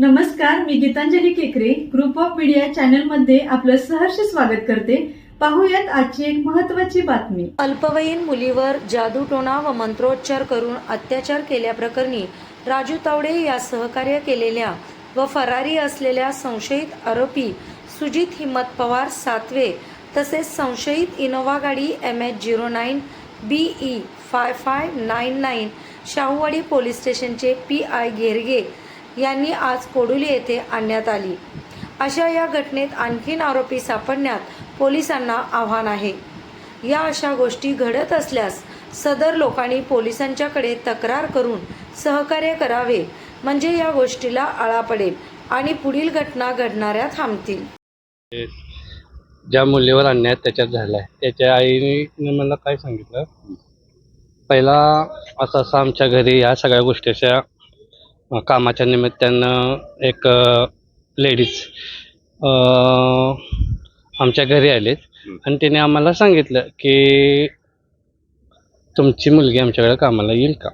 नमस्कार मी गीतांजली केकरे. Group of media चॅनलमध्ये आपलं सहर्ष स्वागत करते. पाहूयात आजची एक महत्वाची बातमी. अल्पवयीन मुलीवर जादूटोणा व मंत्रोच्चार करून अत्याचार केल्याप्रकरणी राजू तावडे या सहकार्य केलेल्या व फरारी असलेल्या संशयित आरोपी सुजित हिम्मत पवार सातवे तसेच संशयित इनोव्हा गाडी M H zero nine B E five five nine nine Shahuwadi police स्टेशनचे पी आय घेरगे यांनी आज कोडुली येथे आणण्यात आली. अशा या घटनेत आणखीन आरोपी सापडण्यात पोलिसांना आव्हान आहे. या अशा गोष्टी घडत असल्यास सदर लोकांनी पोलिसांच्याकडे तक्रार करून सहकार्य करावे म्हणजे या गोष्टीला आळा पडेल आणि पुढील घटना घडणाऱ्या थांबतील. ज्या मुलीवर अन्याय त्याच्यात झालाय त्याच्या आईने मला काय सांगितलं? पहिला असं असं आमच्या घरी या सगळ्या गोष्टीच्या कामाच्या निमित्तानं एक लेडीज आमच्या घरी आलेत. आणि तिने आम्हाला सांगितलं की तुमची मुलगी आमच्याकडे कामाला येईल का?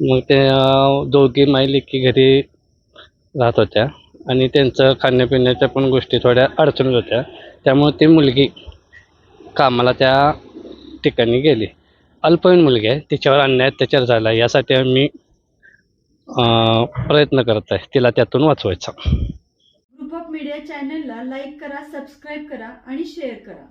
मग ते दोघी माई लेकी घरी राहत होत्या. आणि त्यांचं खाण्यापिण्याच्या पण गोष्टी थोड्या अडचणीत होत्या. त्यामुळे ती मुलगी कामाला त्या ठिकाणी गेली. अल्पवयीन मुलगी आहे. तिच्यावर अन्याय अत्याचार झाला. यासाठी आम्ही प्रयत्न करत आहे. तिला त्यातून वाचवायचा. ग्रुप ऑफ मीडिया चॅनलला लाईक करा सबस्क्राईब करा आणि शेअर करा.